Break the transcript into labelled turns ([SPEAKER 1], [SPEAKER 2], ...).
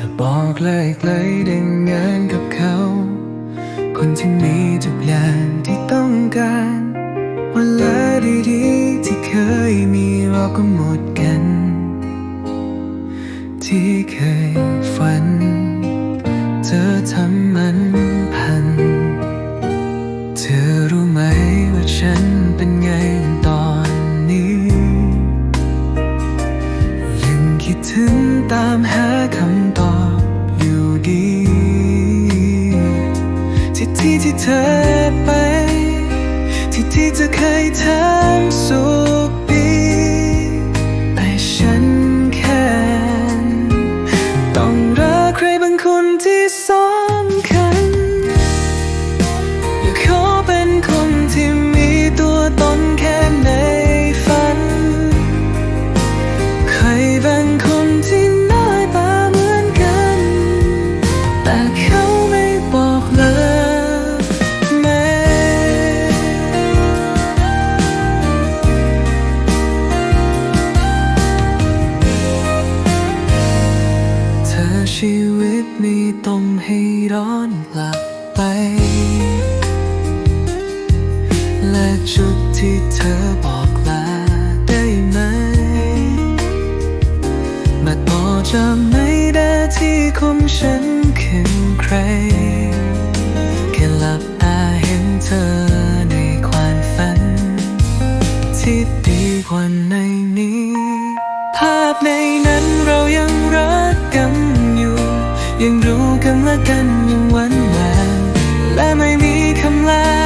[SPEAKER 1] ใกเล้ๆได้งานกับเขา คนที่มีทุกอย่างที่ต้องการเวลาดีๆที่เคยมีเราก็หมดกัน ที่เคยฝัน เธอทำมันพัน เธอรู้ไหมว่าฉันเป็นไงตอนนี้ยังคิดถึงตามหาคำตอบ ดีที่ที่ที่เธอไป ที่ที่เธอเคยทำสุขดีแต่ฉันแค่ต้องรักใครบางคนที่สำคัญ ร้อนกลับไป และจุดที่เธอบอกลาได้ไหม มาต่อจากไหนได้ที่คงฉันคือใคร แค่หลับตาเห็นเธอในความฝัน ที่ดีกว่าในนี้ ยังรู้กันและกันยังหวานหวนและไม่มีคำลา